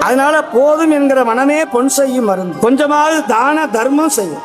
அதனால போதும் என்கிற மனமே பொன் செய்யும் மருந்து. கொஞ்சமாவது தான தர்மம் செய்யும்.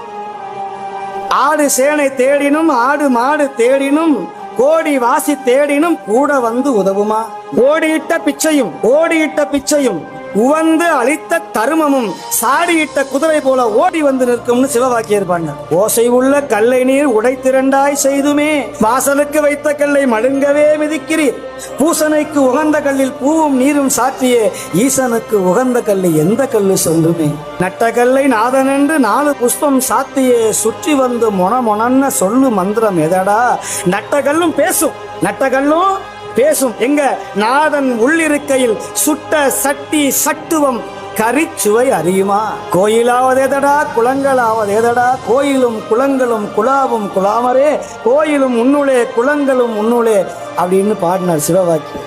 ஆடு சேனை தேடினும் ஆடு மாடு தேடினும் கோடி வாசி தேடினும் கூட வந்து உதவுமா? ஓடியிட்ட பிச்சையும் ஓடியிட்ட பிச்சையும் உவந்து அழித்த தருமமும் சாடியிட்ட குதிரை போல ஓடி வந்து நிற்கும்னு சிவவாக்கியர் இருப்பாங்க ஓசை உள்ள கல்லை நீர் உடைத்திரண்டாய் செய்துமே வாசலுக்கு வைத்த கல்லை மழுங்கவே மிதிக்கிறீர். பூசனைக்கு உகந்த கல்லில் பூவும் நீரும் சாற்றியே ஈசனுக்கு உகந்த கல்லு எந்த கல்லு சொல்லுமே. நட்ட கல்லை நாதனென்று நாலு புஷ்பம் சாத்தியே சுற்றி வந்து மொன மொனன்ன சொல்லு மந்திரம் எதடா? நட்ட கல்லும் பேசும் நட்ட கல்லும் பேசும். எங்க நாதன் உள்ளிருக்கையில் சுட்ட சட்டி சட்டுவம் கரிச்சுவை அறியுமா? கோயிலாவதேதடா குளங்களாவதேதடா கோயிலும் குளங்களும் குலாவும் குலாமரே கோயிலும் உன்னுளே குளங்களும் உன்னுளே அப்படின்னு பாடினார் சிவவாக்கி.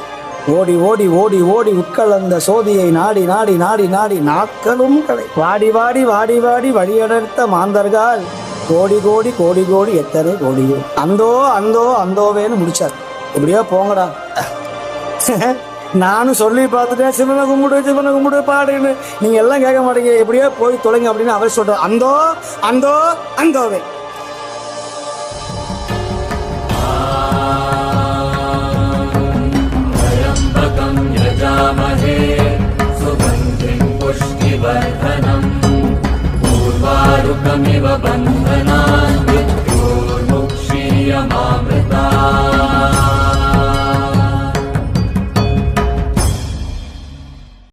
ஓடி ஓடி ஓடி ஓடி உட்கலந்த சோதியை நாடி நாடி நாடி நாடி நாட்களும் கடை. வாடி வாடி வாடி வாடி வழியடர்த்த மாந்தர்கள். கோடி கோடி கோடி கோடி எத்தனை கோடியோ. அந்தோ அந்தோ அந்தோவேன்னு முடிச்சார். எப்படியோ போங்கடா. நானும் சொல்லி பார்த்துட்டேன் சிவனை கும்பிடு சிவனை கும்பிடு பாடுன்னு. நீங்க எல்லாம் கேட்க மாட்டீங்க எப்படியோ போய் தொலைங்க அப்படின்னு அவர் சொல்கிறார் அந்தோ அந்தோ அந்தோவே. यजामहे सुगन्धिं पुष्टिवर्धनम्